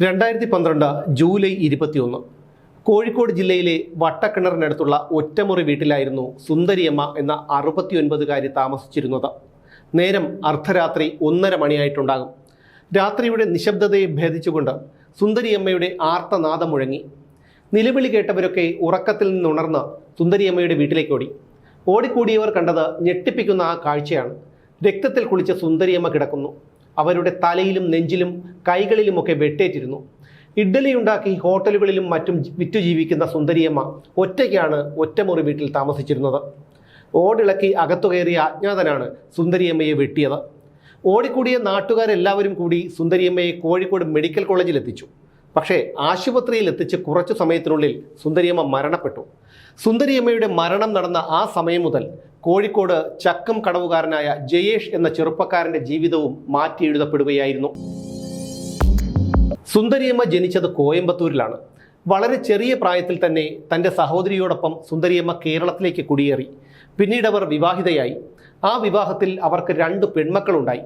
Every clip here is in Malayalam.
രണ്ടായിരത്തി പന്ത്രണ്ട് ജൂലൈ ഇരുപത്തിയൊന്ന്. കോഴിക്കോട് ജില്ലയിലെ വട്ടക്കിണറിനടുത്തുള്ള ഒറ്റമുറി വീട്ടിലായിരുന്നു സുന്ദരിയമ്മ എന്ന അറുപത്തിയൊൻപതുകാരി താമസിച്ചിരുന്നത്. നേരം അർദ്ധരാത്രി ഒന്നര മണിയായിട്ടുണ്ടാകും. രാത്രിയുടെ നിശബ്ദതയെ ഭേദിച്ചുകൊണ്ട് സുന്ദരിയമ്മയുടെ ആർത്തനാദം മുഴങ്ങി. നിലവിളി കേട്ടവരൊക്കെ ഉറക്കത്തിൽ നിന്നുണർന്ന് സുന്ദരിയമ്മയുടെ വീട്ടിലേക്ക് ഓടി. ഓടിക്കൂടിയവർ കണ്ടത് ഞെട്ടിപ്പിക്കുന്ന ആ കാഴ്ചയാണ്. രക്തത്തിൽ കുളിച്ച സുന്ദരിയമ്മ കിടക്കുന്നു. അവരുടെ തലയിലും നെഞ്ചിലും കൈകളിലുമൊക്കെ വെട്ടേറ്റിരുന്നു. ഇഡ്ഡലി ഉണ്ടാക്കി ഹോട്ടലുകളിലും മറ്റും വിറ്റു ജീവിക്കുന്ന സുന്ദരിയമ്മ ഒറ്റയ്ക്കാണ് ഒറ്റമുറി വീട്ടിൽ താമസിച്ചിരുന്നത്. ഓടിളക്കി അകത്തു കയറിയ അജ്ഞാതനാണ് സുന്ദരിയമ്മയെ വെട്ടിയത്. ഓടിക്കൂടിയ നാട്ടുകാരെല്ലാവരും കൂടി സുന്ദരിയമ്മയെ കോഴിക്കോട് മെഡിക്കൽ കോളേജിൽ എത്തിച്ചു പക്ഷേ ആശുപത്രിയിൽ എത്തിച്ച് കുറച്ചു സമയത്തിനുള്ളിൽ സുന്ദരിയമ്മ മരണപ്പെട്ടു. സുന്ദരിയമ്മയുടെ മരണം നടന്ന ആ സമയം മുതൽ കോഴിക്കോട് ചക്കം കടവുകാരനായ ജയേഷ് എന്ന ചെറുപ്പക്കാരന്റെ ജീവിതവും മാറ്റി എഴുതപ്പെടുകയായിരുന്നു. സുന്ദരിയമ്മ ജനിച്ചത് കോയമ്പത്തൂരിലാണ്. വളരെ ചെറിയ പ്രായത്തിൽ തന്നെ തന്റെ സഹോദരിയോടൊപ്പം സുന്ദരിയമ്മ കേരളത്തിലേക്ക് കുടിയേറി. പിന്നീട് അവർ വിവാഹിതയായി. ആ വിവാഹത്തിൽ അവർക്ക് രണ്ട് പെൺമക്കളുണ്ടായി.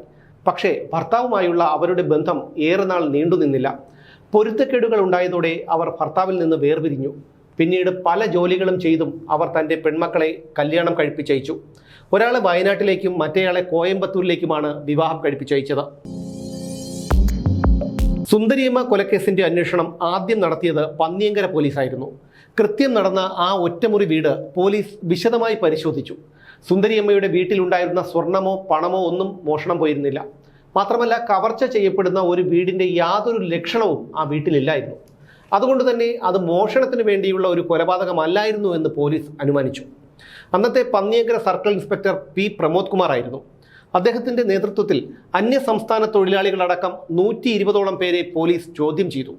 പക്ഷേ ഭർത്താവുമായുള്ള അവരുടെ ബന്ധം ഏറെ നാൾ നീണ്ടുനിന്നില്ല. പൊരുത്തക്കേടുകൾ ഉണ്ടായതോടെ അവർ ഭർത്താവിൽ നിന്ന് വേർപിരിഞ്ഞു. പിന്നീട് പല ജോലികളും ചെയ്തും അവർ തന്റെ പെൺമക്കളെ കല്യാണം കഴിപ്പിച്ചയച്ചു. ഒരാളെ വയനാട്ടിലേക്കും മറ്റേയാളെ കോയമ്പത്തൂരിലേക്കുമാണ് വിവാഹം കഴിപ്പിച്ചയച്ചത്. സുന്ദരിയമ്മ കൊലക്കേസിന്റെ അന്വേഷണം ആദ്യം നടത്തിയത് പന്നിയങ്കര പോലീസായിരുന്നു. കൃത്യം നടന്ന ആ ഒറ്റമുറി വീട് പോലീസ് വിശദമായി പരിശോധിച്ചു. സുന്ദരിയമ്മയുടെ വീട്ടിലുണ്ടായിരുന്ന സ്വർണമോ പണമോ ഒന്നും മോഷണം പോയിരുന്നില്ല. മാത്രമല്ല കവർച്ച ചെയ്യപ്പെടുന്ന ഒരു വീടിന്റെ യാതൊരു ലക്ഷണവും ആ വീട്ടിലില്ലായിരുന്നു. അതുകൊണ്ട് തന്നെ അത് മോഷണത്തിന് വേണ്ടിയുള്ള ഒരു കൊലപാതകമല്ലായിരുന്നു എന്ന് പോലീസ് അനുമാനിച്ചു. അന്നത്തെ Panniyankara circle inspector P Pramod Kumar ആയിരുന്നു. അദ്ദേഹത്തിന്റെ നേതൃത്വത്തിൽ അന്യസംസ്ഥാന തൊഴിലാളികളടക്കം നൂറ്റി ഇരുപതോളം പേരെ പോലീസ് ചോദ്യം ചെയ്തു.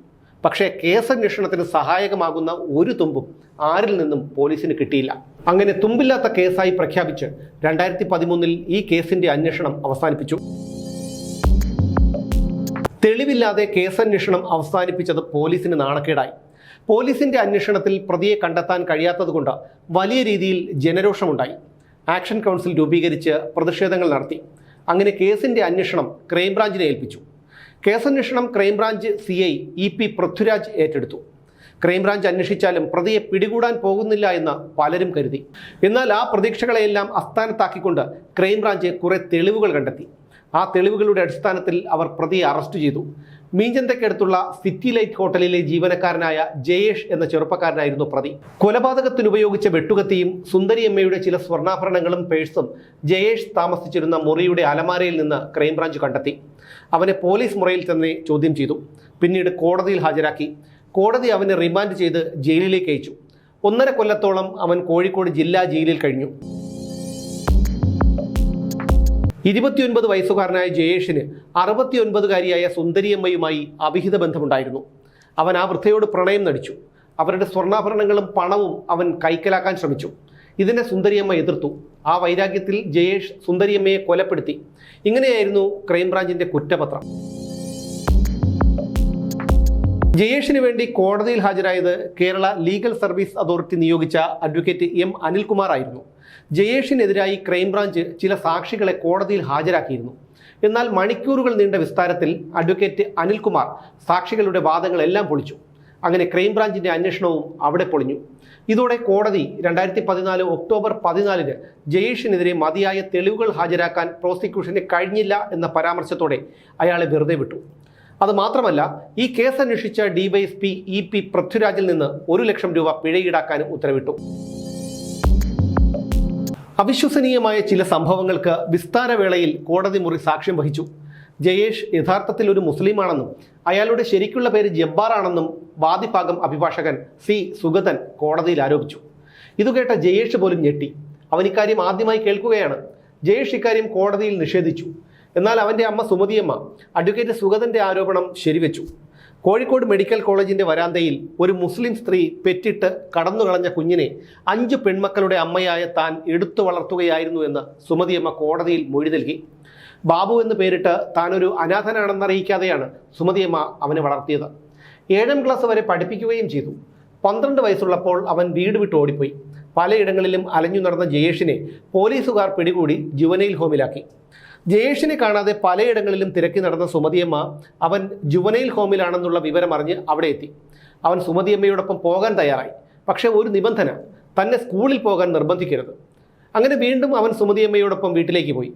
പക്ഷേ കേസന്വേഷണത്തിന് സഹായകമാകുന്ന ഒരു തുമ്പും ആരിൽ നിന്നും പോലീസിന് കിട്ടിയില്ല. അങ്ങനെ തുമ്പില്ലാത്ത കേസായി പ്രഖ്യാപിച്ച് രണ്ടായിരത്തി പതിമൂന്നിൽ ഈ കേസിന്റെ അന്വേഷണം അവസാനിപ്പിച്ചു. തെളിവില്ലാതെ കേസന്വേഷണം അവസാനിപ്പിച്ചത് പോലീസിന് നാണക്കേടായി. പോലീസിന്റെ അന്വേഷണത്തിൽ പ്രതിയെ കണ്ടെത്താൻ കഴിയാത്തതുകൊണ്ട് വലിയ രീതിയിൽ ജനരോഷമുണ്ടായി. ആക്ഷൻ കൗൺസിൽ രൂപീകരിച്ച് പ്രതിഷേധങ്ങൾ നടത്തി. അങ്ങനെ കേസിന്റെ അന്വേഷണം ക്രൈംബ്രാഞ്ചിനെ ഏൽപ്പിച്ചു. കേസന്വേഷണം crime branch C I E P Prithviraj ഏറ്റെടുത്തു. ക്രൈംബ്രാഞ്ച് അന്വേഷിച്ചാലും പ്രതിയെ പിടികൂടാൻ പോകുന്നില്ല എന്ന് പലരും കരുതി. എന്നാൽ ആ പ്രതീക്ഷകളെയെല്ലാം അസ്ഥാനത്താക്കിക്കൊണ്ട് ക്രൈംബ്രാഞ്ച് കുറെ തെളിവുകൾ കണ്ടെത്തി. ആ തെളിവുകളുടെ അടിസ്ഥാനത്തിൽ അവർ പ്രതിയെ അറസ്റ്റ് ചെയ്തു. മീഞ്ചന്തയ്ക്കടുത്തുള്ള സിറ്റി ലൈറ്റ് ഹോട്ടലിലെ ജീവനക്കാരനായ ജയേഷ് എന്ന ചെറുപ്പക്കാരനായിരുന്നു പ്രതി. കൊലപാതകത്തിന് ഉപയോഗിച്ച വെട്ടുകത്തിയും സുന്ദരിയമ്മയുടെ ചില സ്വർണാഭരണങ്ങളും പേഴ്സും ജയേഷ് താമസിച്ചിരുന്ന മുറിയുടെ അലമാരയിൽ നിന്ന് ക്രൈംബ്രാഞ്ച് കണ്ടെത്തി. അവനെ പോലീസ് മുറിയിൽ തന്നെ ചോദ്യം ചെയ്തു. പിന്നീട് കോടതിയിൽ ഹാജരാക്കി. കോടതി അവനെ റിമാൻഡ് ചെയ്ത് ജയിലിലേക്ക് അയച്ചു. ഒന്നര കൊല്ലത്തോളം അവൻ കോഴിക്കോട് ജില്ലാ ജയിലിൽ കഴിഞ്ഞു. ഇരുപത്തിയൊൻപത് വയസ്സുകാരനായ ജയേഷിന് അറുപത്തിയൊൻപതുകാരിയായ സുന്ദരിയമ്മയുമായി അവിഹിത ബന്ധമുണ്ടായിരുന്നു. അവൻ ആ വൃദ്ധയോട് പ്രണയം നടിച്ചു. അവരുടെ സ്വർണാഭരണങ്ങളും പണവും അവൻ കൈക്കലാക്കാൻ ശ്രമിച്ചു. ഇതിനെ സുന്ദരിയമ്മ എതിർത്തു. ആ വൈരാഗ്യത്തിൽ ജയേഷ് സുന്ദരിയമ്മയെ കൊലപ്പെടുത്തി. ഇങ്ങനെയായിരുന്നു ക്രൈംബ്രാഞ്ചിന്റെ കുറ്റപത്രം. ജയേഷിന് വേണ്ടി കോടതിയിൽ ഹാജരായത് കേരള ലീഗൽ സർവീസ് അതോറിറ്റി നിയോഗിച്ച അഡ്വക്കേറ്റ് എം അനിൽകുമാർ ആയിരുന്നു ജയേഷിനെതിരായി ക്രൈംബ്രാഞ്ച് ചില സാക്ഷികളെ കോടതിയിൽ ഹാജരാക്കിയിരുന്നു. എന്നാൽ മണിക്കൂറുകൾ നീണ്ട വിസ്താരത്തിൽ അഡ്വക്കേറ്റ് അനിൽകുമാർ സാക്ഷികളുടെ വാദങ്ങളെല്ലാം പൊളിച്ചു. അങ്ങനെ ക്രൈംബ്രാഞ്ചിന്റെ അന്വേഷണവും അവിടെ പൊളിഞ്ഞു. ഇതോടെ കോടതി രണ്ടായിരത്തി പതിനാല് ഒക്ടോബർ പതിനാലിന് ജയേഷിനെതിരെ മതിയായ തെളിവുകൾ ഹാജരാക്കാൻ പ്രോസിക്യൂഷന് കഴിഞ്ഞില്ല എന്ന പരാമർശത്തോടെ അയാളെ വെറുതെ വിട്ടു. അത് മാത്രമല്ല ഈ കേസ് അന്വേഷിച്ച ഡിവൈഎസ്പി ഇ പി പൃഥ്വിരാജിൽ നിന്ന് ഒരു ലക്ഷം രൂപ പിഴ ഈടാക്കാനും ഉത്തരവിട്ടു. അവിശ്വസനീയമായ ചില സംഭവങ്ങൾക്ക് വിസ്താരവേളയിൽ കോടതി മുറി സാക്ഷ്യം വഹിച്ചു. ജയേഷ് യഥാർത്ഥത്തിൽ ഒരു മുസ്ലിമാണെന്നും അയാളുടെ ശരിക്കുള്ള പേര് ജബ്ബാറാണെന്നും വാദിഭാഗം അഭിഭാഷകൻ സി സുഗതൻ കോടതിയിൽ ആരോപിച്ചു. ഇതുകേട്ട ജയേഷ് പോലും ഞെട്ടി. അവൻ ഇക്കാര്യം ആദ്യമായി കേൾക്കുകയാണ്. ജയേഷ് ഇക്കാര്യം കോടതിയിൽ നിഷേധിച്ചു. എന്നാൽ അവന്റെ അമ്മ സുമതിയമ്മ അഡ്വക്കേറ്റ് സുഗതന്റെ ആരോപണം ശരിവെച്ചു. കോഴിക്കോട് മെഡിക്കൽ കോളേജിന്റെ വരാന്തയിൽ ഒരു മുസ്ലിം സ്ത്രീ പെറ്റിട്ട് കടന്നുകളഞ്ഞ കുഞ്ഞിനെ അഞ്ച് പെൺമക്കളുടെ അമ്മയായ താൻ എടുത്തു വളർത്തുകയായിരുന്നു എന്ന് സുമതിയമ്മ കോടതിയിൽ മൊഴി നൽകി. ബാബു എന്ന് പേരിട്ട് താനൊരു അനാഥനാണെന്നറിയിക്കാതെയാണ് സുമതിയമ്മ അവനെ വളർത്തിയത്. ഏഴാം ക്ലാസ് വരെ പഠിപ്പിക്കുകയും ചെയ്തു. പന്ത്രണ്ട് വയസ്സുള്ളപ്പോൾ അവൻ വീട് വിട്ട് ഓടിപ്പോയി. പലയിടങ്ങളിലും അലഞ്ഞു നടന്ന ജയേഷിനെ പോലീസുകാർ പിടികൂടി ജുവനൈൽ ഹോമിലാക്കി. ജയേഷിനെ കാണാതെ പലയിടങ്ങളിലും തിരക്കി നടന്ന സുമതിയമ്മ അവൻ ജുവനൈൽ ഹോമിലാണെന്നുള്ള വിവരം അറിഞ്ഞ് അവിടെ എത്തി. അവൻ സുമതിയമ്മയോടൊപ്പം പോകാൻ തയ്യാറായി. പക്ഷേ ഒരു നിബന്ധന തന്നെ സ്കൂളിൽ പോകാൻ നിർബന്ധിക്കരുത്. അങ്ങനെ വീണ്ടും അവൻ സുമതിയമ്മയോടൊപ്പം വീട്ടിലേക്ക് പോയി.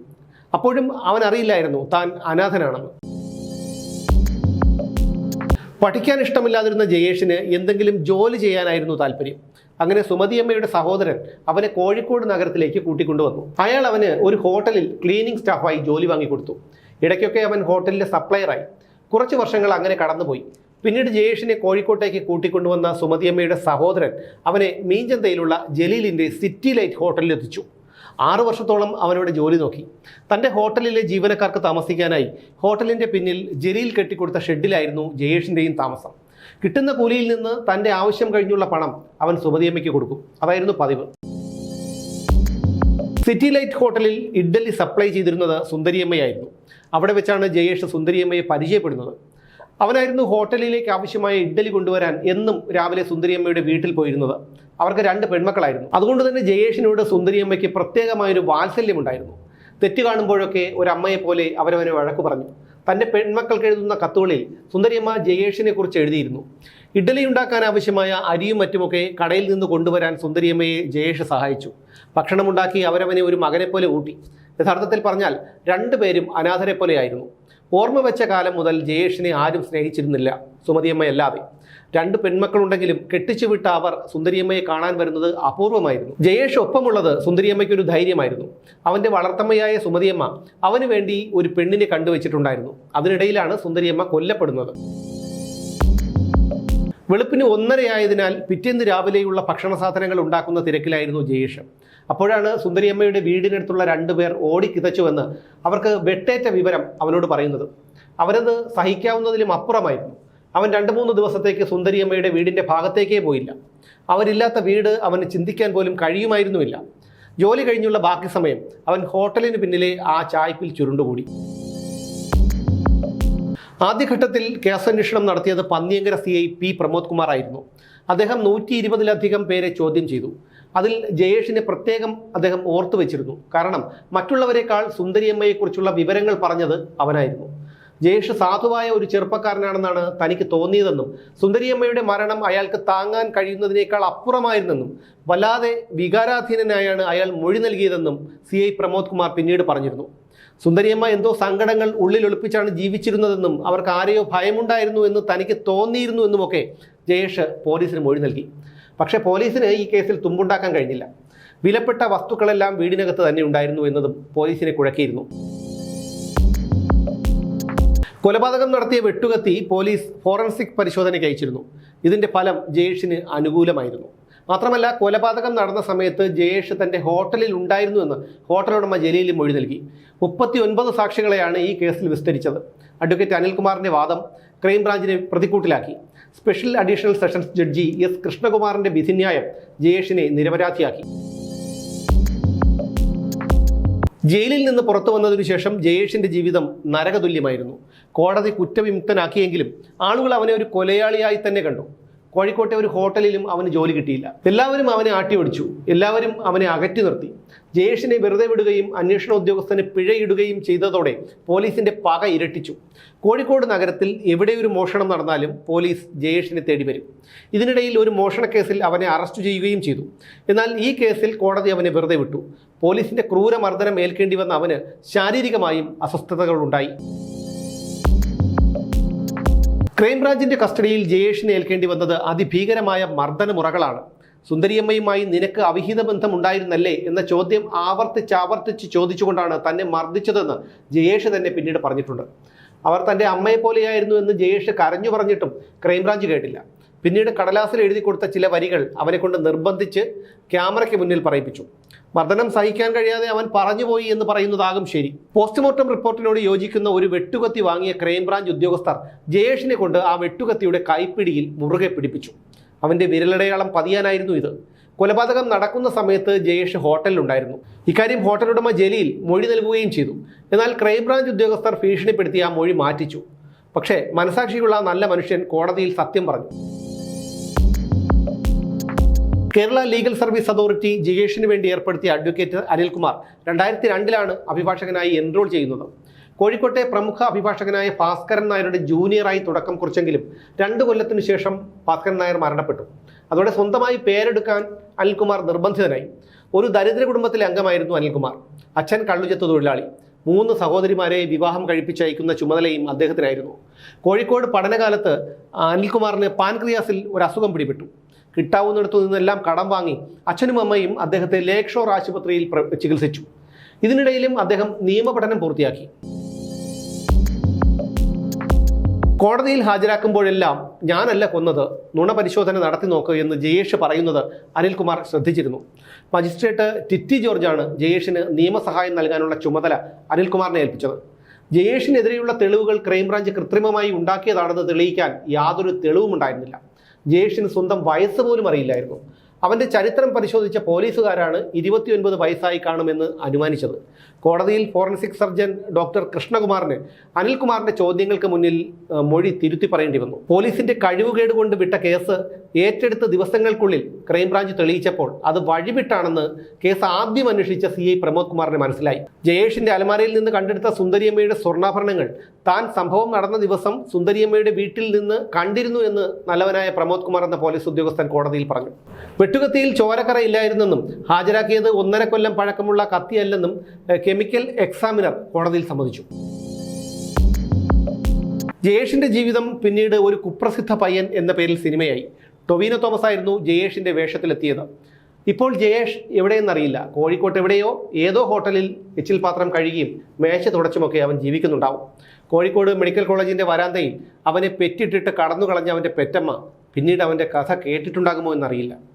അപ്പോഴും അവൻ അറിയില്ലായിരുന്നു താൻ അനാഥനാണെന്ന്. പഠിക്കാൻ ഇഷ്ടമില്ലാതിരുന്ന ജയേഷിന് എന്തെങ്കിലും ജോലി ചെയ്യാനായിരുന്നു താല്പര്യം. അങ്ങനെ സുമതിയമ്മയുടെ സഹോദരൻ അവനെ കോഴിക്കോട് നഗരത്തിലേക്ക് കൂട്ടിക്കൊണ്ടുവന്നു. അയാൾ അവന് ഒരു ഹോട്ടലിൽ ക്ലീനിങ് സ്റ്റാഫായി ജോലി വാങ്ങിക്കൊടുത്തു. ഇടയ്ക്കൊക്കെ അവൻ ഹോട്ടലിലെ സപ്ലയറായി. കുറച്ച് വർഷങ്ങൾ അങ്ങനെ കടന്നുപോയി. പിന്നീട് ജയേഷിനെ കോഴിക്കോട്ടേക്ക് കൂട്ടിക്കൊണ്ടുവന്ന സുമതിയമ്മയുടെ സഹോദരൻ അവനെ മീഞ്ചന്തയിലുള്ള ജലീലിന്റെ സിറ്റി ലൈറ്റ് ഹോട്ടലിൽ എത്തിച്ചു ആറു വർഷത്തോളം അവനവിടെ ജോലി നോക്കി. തന്റെ ഹോട്ടലിലെ ജീവനക്കാർക്ക് താമസിക്കാനായി ഹോട്ടലിന്റെ പിന്നിൽ ജലീൽ കെട്ടിക്കൊടുത്ത ഷെഡിലായിരുന്നു ജയേഷിന്റെയും താമസം. കിട്ടുന്ന കൂലിയിൽ നിന്ന് തന്റെ ആവശ്യം കഴിഞ്ഞുള്ള പണം അവൻ സുമതിയമ്മയ്ക്ക് കൊടുക്കും. അതായിരുന്നു പതിവ്. സിറ്റി ലൈറ്റ് ഹോട്ടലിൽ ഇഡ്ഡലി സപ്ലൈ ചെയ്തിരുന്നത് സുന്ദരിയമ്മയായിരുന്നു. അവിടെ വെച്ചാണ് ജയേഷ് സുന്ദരിയമ്മയെ പരിചയപ്പെടുന്നത്. അവനായിരുന്നു ഹോട്ടലിലേക്ക് ആവശ്യമായ ഇഡ്ഡലി കൊണ്ടുവരാൻ എന്നും രാവിലെ സുന്ദരിയമ്മയുടെ വീട്ടിൽ പോയിരുന്നത്. അവർക്ക് രണ്ട് പെൺമക്കളായിരുന്നു. അതുകൊണ്ട് തന്നെ ജയേഷിനോട് സുന്ദരിയമ്മയ്ക്ക് പ്രത്യേകമായൊരു വാത്സല്യമുണ്ടായിരുന്നു. തെറ്റ് കാണുമ്പോഴൊക്കെ ഒരമ്മയെ പോലെ അവരവനെ വഴക്കു പറഞ്ഞു. തന്റെ പെൺമക്കൾക്ക് എഴുതുന്ന കത്തുകളിൽ സുന്ദരിയമ്മ ജയേഷിനെ കുറിച്ച് എഴുതിയിരുന്നു. ഇഡ്ഡലി ഉണ്ടാക്കാൻ ആവശ്യമായ അരിയും മറ്റുമൊക്കെ കടയിൽ നിന്ന് കൊണ്ടുവരാൻ സുന്ദരിയമ്മയെ ജയേഷ് സഹായിച്ചു. ഭക്ഷണമുണ്ടാക്കി അവരവനെ ഒരു മകനെ പോലെ ഊട്ടി. യഥാർത്ഥത്തിൽ പറഞ്ഞാൽ രണ്ടുപേരും അനാഥരെ പോലെയായിരുന്നു. ഓർമ്മ വെച്ച കാലം മുതൽ ജയേഷിനെ ആരും സ്നേഹിച്ചിരുന്നില്ല. സുമതിയമ്മയല്ലാതെ രണ്ട് പെൺമക്കളുണ്ടെങ്കിലും കെട്ടിച്ചു വിട്ട അവർ സുന്ദരിയമ്മയെ കാണാൻ വരുന്നത് അപൂർവമായിരുന്നു. ജയേഷ് ഒപ്പമുള്ളത് സുന്ദരിയമ്മയ്ക്ക് ഒരു ധൈര്യമായിരുന്നു. അവന്റെ വളർത്തമ്മയായ സുമതിയമ്മ അവന് വേണ്ടി ഒരു പെണ്ണിനെ കണ്ടുവച്ചിട്ടുണ്ടായിരുന്നു. അതിനിടയിലാണ് സുന്ദരിയമ്മ കൊല്ലപ്പെടുന്നത്. വെളുപ്പിന് ഒന്നരയായതിനാൽ പിറ്റേന്ന് രാവിലെയുള്ള ഭക്ഷണ സാധനങ്ങൾ ഉണ്ടാക്കുന്ന തിരക്കിലായിരുന്നു ജയേഷ്. അപ്പോഴാണ് സുന്ദരിയമ്മയുടെ വീടിനടുത്തുള്ള രണ്ടുപേർ ഓടിക്കിതച്ചുവെന്ന് അവർക്ക് വെട്ടേറ്റ വിവരം അവനോട് പറയുന്നത്. അവരത് സഹിക്കാവുന്നതിലും അപ്പുറമായിരുന്നു. അവൻ രണ്ട് മൂന്ന് ദിവസത്തേക്ക് സുന്ദരിയമ്മയുടെ വീടിന്റെ ഭാഗത്തേക്കേ പോയില്ല. അവരില്ലാത്ത വീട് അവന് ചിന്തിക്കാൻ പോലും കഴിയുമായിരുന്നുമില്ല. ജോലി കഴിഞ്ഞുള്ള ബാക്കി സമയം അവൻ ഹോട്ടലിന് പിന്നിലെ ആ ചായ്പിൽ ചുരുണ്ടുകൂടി. ആദ്യഘട്ടത്തിൽ കേസന്വേഷണം നടത്തിയത് Panniyankara C I P Pramod Kumar ആയിരുന്നു അദ്ദേഹം നൂറ്റി ഇരുപതിലധികം പേരെ ചോദ്യം ചെയ്തു. അതിൽ ജയേഷിനെ പ്രത്യേകം അദ്ദേഹം ഓർത്തു വെച്ചിരുന്നു. കാരണം മറ്റുള്ളവരെക്കാൾ സുന്ദരിയമ്മയെക്കുറിച്ചുള്ള വിവരങ്ങൾ പറഞ്ഞത് അവനായിരുന്നു ജയേഷ് സാധുവായ ഒരു ചെറുപ്പക്കാരനാണെന്നാണ് തനിക്ക് തോന്നിയതെന്നും സുന്ദരിയമ്മയുടെ മരണം അയാൾക്ക് താങ്ങാൻ കഴിയുന്നതിനേക്കാൾ അപ്പുറമായിരുന്നെന്നും വല്ലാതെ വികാരാധീനനായാണ് അയാൾ മൊഴി നൽകിയതെന്നും സി ഐ പ്രമോദ് കുമാർ പിന്നീട് പറഞ്ഞിരുന്നു. സുന്ദരിയമ്മ എന്തോ സങ്കടങ്ങൾ ഉള്ളിൽ ഒളിപ്പിച്ചാണ് ജീവിച്ചിരുന്നതെന്നും അവർക്ക് ആരെയോ ഭയമുണ്ടായിരുന്നു എന്ന് തനിക്ക് തോന്നിയിരുന്നു എന്നുമൊക്കെ ജയേഷ് പോലീസിന് മൊഴി നൽകി. പക്ഷേ പോലീസിന് ഈ കേസിൽ തുമ്പുണ്ടാക്കാൻ കഴിഞ്ഞില്ല. വിലപ്പെട്ട വസ്തുക്കളെല്ലാം വീടിനകത്ത് തന്നെ ഉണ്ടായിരുന്നു എന്നതും പോലീസിനെ കുഴക്കിയിരുന്നു. കൊലപാതകം നടത്തിയ വെട്ടുകത്തി പോലീസ് ഫോറൻസിക് പരിശോധനയ്ക്ക് അയച്ചിരുന്നു. ഇതിന്റെ ഫലം ജയേഷിന് അനുകൂലമായിരുന്നു. മാത്രമല്ല കൊലപാതകം നടന്ന സമയത്ത് ജയേഷ് തന്റെ ഹോട്ടലിൽ ഉണ്ടായിരുന്നു എന്ന് ഹോട്ടൽ ഉടമ ജലീൽ മൊഴി നൽകി. മുപ്പത്തി ഒൻപത് സാക്ഷികളെയാണ് ഈ കേസിൽ വിസ്തരിച്ചത്. അഡ്വക്കേറ്റ് അനിൽകുമാറിന്റെ വാദം ക്രൈംബ്രാഞ്ചിനെ പ്രതിക്കൂട്ടിലാക്കി. Special additional sessions judge S കൃഷ്ണകുമാറിന്റെ വിധിന്യായം ജയേഷിനെ നിരപരാധിയാക്കി. ജയിലിൽ നിന്ന് പുറത്തു വന്നതിനു ശേഷം ജയേഷിന്റെ ജീവിതം നരകതുല്യമായിരുന്നു. കോടതി കുറ്റവിമുക്തനാക്കിയെങ്കിലും ആളുകൾ അവനെ ഒരു കൊലയാളിയായി തന്നെ കണ്ടു. കോഴിക്കോട്ടെ ഒരു ഹോട്ടലിലും അവന് ജോലി കിട്ടിയില്ല. എല്ലാവരും അവനെ ആട്ടി ഒടിച്ചു എല്ലാവരും അവനെ അകറ്റി നിർത്തി. ജയേഷിനെ വെറുതെ വിടുകയും അന്വേഷണ ഉദ്യോഗസ്ഥന് പിഴയിടുകയും ചെയ്തതോടെ പോലീസിന്റെ പക ഇരട്ടിച്ചു. കോഴിക്കോട് നഗരത്തിൽ എവിടെ ഒരു മോഷണം നടന്നാലും പോലീസ് ജയേഷിനെ തേടി വരും. ഇതിനിടയിൽ ഒരു മോഷണ കേസിൽ അവനെ അറസ്റ്റ് ചെയ്യുകയും ചെയ്തു. എന്നാൽ ഈ കേസിൽ കോടതി അവനെ വെറുതെ വിട്ടു. പോലീസിന്റെ ക്രൂരമർദ്ദനം ഏൽക്കേണ്ടി വന്ന അവന് ശാരീരികമായും അസ്വസ്ഥതകളുണ്ടായി. ക്രൈംബ്രാഞ്ചിന്റെ കസ്റ്റഡിയിൽ ജയേഷിന് ഏൽക്കേണ്ടി വന്നത് അതിഭീകരമായ മർദ്ദനമുറകളാണ്. സുന്ദരിയമ്മയുമായി നിനക്ക് അവിഹിത ബന്ധമുണ്ടായിരുന്നല്ലേ എന്ന ചോദ്യം ആവർത്തിച്ചാവർത്തിച്ച് ചോദിച്ചുകൊണ്ടാണ് തന്നെ മർദ്ദിച്ചതെന്ന് ജയേഷ് തന്നെ പിന്നീട് പറഞ്ഞിട്ടുണ്ട്. അവർ തന്റെ അമ്മയെ പോലെയായിരുന്നു എന്ന് ജയേഷ് കരഞ്ഞു പറഞ്ഞിട്ടും ക്രൈംബ്രാഞ്ച് കേട്ടില്ല. പിന്നീട് കടലാസിൽ എഴുതി കൊടുത്ത ചില വരികൾ അവനെ കൊണ്ട് നിർബന്ധിച്ച് ക്യാമറയ്ക്ക് മുന്നിൽ പറയിപ്പിച്ചു. മർദ്ദനം സഹിക്കാൻ കഴിയാതെ അവൻ പറഞ്ഞുപോയി എന്ന് പറയുന്നതാകും ശരി. പോസ്റ്റ്മോർട്ടം റിപ്പോർട്ടിനോട് യോജിക്കുന്ന ഒരു വെട്ടുകത്തി വാങ്ങിയ ക്രൈംബ്രാഞ്ച് ഉദ്യോഗസ്ഥർ ജയേഷിനെ കൊണ്ട് ആ വെട്ടുകത്തിയുടെ കൈപ്പിടിയിൽ മുറുകെ പിടിപ്പിച്ചു. അവന്റെ വിരലടയാളം പതിയാനായിരുന്നു ഇത്. കൊലപാതകം നടക്കുന്ന സമയത്ത് ജയേഷ് ഹോട്ടലിലുണ്ടായിരുന്നു. ഇക്കാര്യം ഹോട്ടൽ ഉടമ ജലീൽ മൊഴി നൽകുകയും ചെയ്തു. എന്നാൽ ക്രൈംബ്രാഞ്ച് ഉദ്യോഗസ്ഥർ ഭീഷണിപ്പെടുത്തി ആ മൊഴി മാറ്റിച്ചു. പക്ഷേ മനസാക്ഷിയുള്ള നല്ല മനുഷ്യൻ കോടതിയിൽ സത്യം പറഞ്ഞു. കേരള ലീഗൽ സർവീസ് അതോറിറ്റി ജിഗേഷിന് വേണ്ടി ഏർപ്പെടുത്തിയ അഡ്വക്കേറ്റ് അനിൽകുമാർ രണ്ടായിരത്തി രണ്ടിലാണ് അഭിഭാഷകനായി എൻറോൾ ചെയ്യുന്നത്. കോഴിക്കോട്ടെ പ്രമുഖ അഭിഭാഷകനായ ഭാസ്കരൻ നായരുടെ ജൂനിയറായി തുടക്കം കുറിച്ചെങ്കിലും രണ്ട് കൊല്ലത്തിനു ശേഷം ഭാസ്കരൻ നായർ മരണപ്പെട്ടു. അതോടെ സ്വന്തമായി പേരെടുക്കാൻ അനിൽകുമാർ നിർബന്ധിതനായി. ഒരു ദരിദ്ര കുടുംബത്തിലെ അംഗമായിരുന്നു അനിൽകുമാർ. അച്ഛൻ കള്ളുചെത്ത് തൊഴിലാളി. മൂന്ന് സഹോദരിമാരെ വിവാഹം കഴിപ്പിച്ചയക്കുന്ന ചുമതലയും അദ്ദേഹത്തിനായിരുന്നു. കോഴിക്കോട് പഠനകാലത്ത് അനിൽകുമാറിന് പാൻക്രിയാസിൽ ഒരു അസുഖം പിടിപെട്ടു. കിട്ടാവുന്നിടത്തു നിന്നെല്ലാം കടം വാങ്ങി അച്ഛനും അമ്മയും അദ്ദേഹത്തെ ലേക്ക് ഷോർ ആശുപത്രിയിൽ ചികിത്സിച്ചു. ഇതിനിടയിലും അദ്ദേഹം നിയമപഠനം പൂർത്തിയാക്കി. കോടതിയിൽ ഹാജരാക്കുമ്പോഴെല്ലാം ഞാനല്ല കൊന്നത് നുണ പരിശോധന നടത്തി നോക്കൂ എന്ന് ജയേഷ് പറയുന്നത് അനിൽകുമാർ ശ്രദ്ധിച്ചിരുന്നു. മജിസ്ട്രേറ്റ് ടിറ്റി ജോർജാണ് ജയേഷിന് നിയമസഹായം നൽകാനുള്ള ചുമതല അനിൽകുമാറിനെ ഏൽപ്പിച്ചത്. ജയേഷിനെതിരെയുള്ള തെളിവുകൾ ക്രൈംബ്രാഞ്ച് കൃത്രിമമായി ഉണ്ടാക്കിയതാണെന്ന് തെളിയിക്കാൻ യാതൊരു തെളിവുമുണ്ടായിരുന്നില്ല. ജയേഷിന് സ്വന്തം വയസ്സ് പോലും അറിയില്ലായിരുന്നു. അവന്റെ ചരിത്രം പരിശോധിച്ച പോലീസുകാരാണ് ഇരുപത്തിയൊൻപത് വയസ്സായി കാണുമെന്ന് അനുമാനിച്ചത്. കോടതിയിൽ ഫോറൻസിക് സർജൻ ഡോക്ടർ കൃഷ്ണകുമാറിന് അനിൽകുമാറിന്റെ ചോദ്യങ്ങൾക്ക് മുന്നിൽ മൊഴി തിരുത്തി പറയേണ്ടി വന്നു. പോലീസിന്റെ കഴിവുകേട് കൊണ്ട് വിട്ട കേസ് ഏറ്റെടുത്ത ദിവസങ്ങൾക്കുള്ളിൽ ക്രൈംബ്രാഞ്ച് തെളിയിച്ചപ്പോൾ അത് വഴിവിട്ടാണെന്ന് കേസ് ആദ്യം അന്വേഷിച്ച സി ഐ പ്രമോദ് കുമാറിന് മനസ്സിലായി. ജയേഷിന്റെ അലമാരയിൽ നിന്ന് കണ്ടെടുത്ത സുന്ദരിയമ്മയുടെ സ്വർണാഭരണങ്ങൾ താൻ സംഭവം നടന്ന ദിവസം സുന്ദരിയമ്മയുടെ വീട്ടിൽ നിന്ന് കണ്ടിരുന്നു എന്ന് നല്ലവനായ പ്രമോദ് കുമാർ എന്ന പോലീസ് ഉദ്യോഗസ്ഥൻ കോടതിയിൽ പറഞ്ഞു. വെട്ടുകത്തിയിൽ ചോരക്കറ ഇല്ലായിരുന്നെന്നും ഹാജരാക്കിയത് ഒന്നര കൊല്ലം പഴക്കമുള്ള കത്തിയല്ലെന്നും കെമിക്കൽ എക്സാമിനർ കോടതിയിൽ സമ്മതിച്ചു. ജയേഷിന്റെ ജീവിതം പിന്നീട് ഒരു കുപ്രസിദ്ധ പയ്യൻ എന്ന പേരിൽ സിനിമയായി. ടൊവീനോ തോമസ് ആയിരുന്നു ജയേഷിന്റെ വേഷത്തിലെത്തിയത്. ഇപ്പോൾ ജയേഷ് എവിടെയെന്നറിയില്ല. കോഴിക്കോട്ട് എവിടെയോ ഏതോ ഹോട്ടലിൽ എച്ചിൽ പാത്രം കഴുകിയും മേശ തുടച്ചുമൊക്കെ അവൻ ജീവിക്കുന്നുണ്ടാവും. കോഴിക്കോട് മെഡിക്കൽ കോളേജിന്റെ വരാന്തയിൽ അവനെ പെറ്റിട്ടിട്ട് കടന്നു കളഞ്ഞ അവന്റെ പെറ്റമ്മ പിന്നീട് അവന്റെ കഥ കേട്ടിട്ടുണ്ടാകുമോ എന്നറിയില്ല.